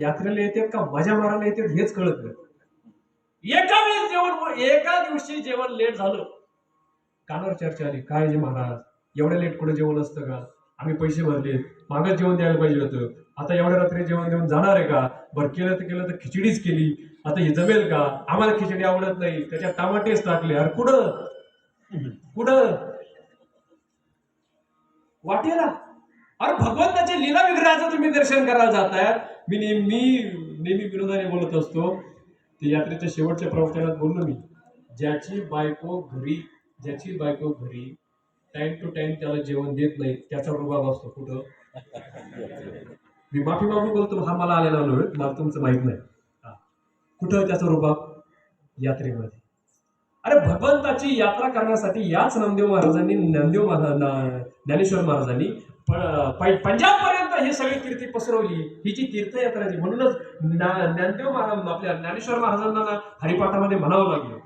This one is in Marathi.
यात्रेला येतात का? मजा मारायला येतात हेच कळत नाही. एका वेळेस जेवण हो, एका दिवशी जेवण लेट झालं. कानावर चर्चा आली काय जे महाराज? एवढ्या लेट कुठे जेवण असतं का? आम्ही पैसे भरले मागच जेवण द्यायला पाहिजे होतं. आता एवढ्या रात्री जेवण देऊन जाणार आहे का? बरं केलं तर केलं तर खिचडीच केली. आता हे जमेल का? आम्हाला खिचडी आवडत नाही. त्याच्यात टमाटेच टाकले. अरे कुठं? कुठं? वाटेला. अरे भगवंताच्या लीला विग्रहाचं तुम्ही दर्शन करायला जाताय? मी नेहमी नेहमी विरोधाने बोलत असतो. ते यात्रेच्या शेवटच्या प्रवचनात बोललो मी. ज्याची बायको घरी ज्याची बायको घरी टाइम टू टाइम त्याला जेवण देत नाही त्याचा रुबाब असतो कुठं? मी माफी मागून बोलतो हा मला आलेला नव्हे मला तुमचं माहीत नाही. हा. कुठं त्याचा रुबाब? यात्रेमध्ये. अरे भगवंताची यात्रा करण्यासाठी याच नामदेव महाराजांनी नामदेव महाराज ज्ञानेश्वर महाराजांनी पंजाब पर्यंत हे सगळी कीर्ती पसरवली. ही जी तीर्थयात्राची म्हणूनच ज्ञानदेव महाराज आपल्या ज्ञानेश्वर महाराजांना हरिपाठामध्ये म्हणावं लागलं.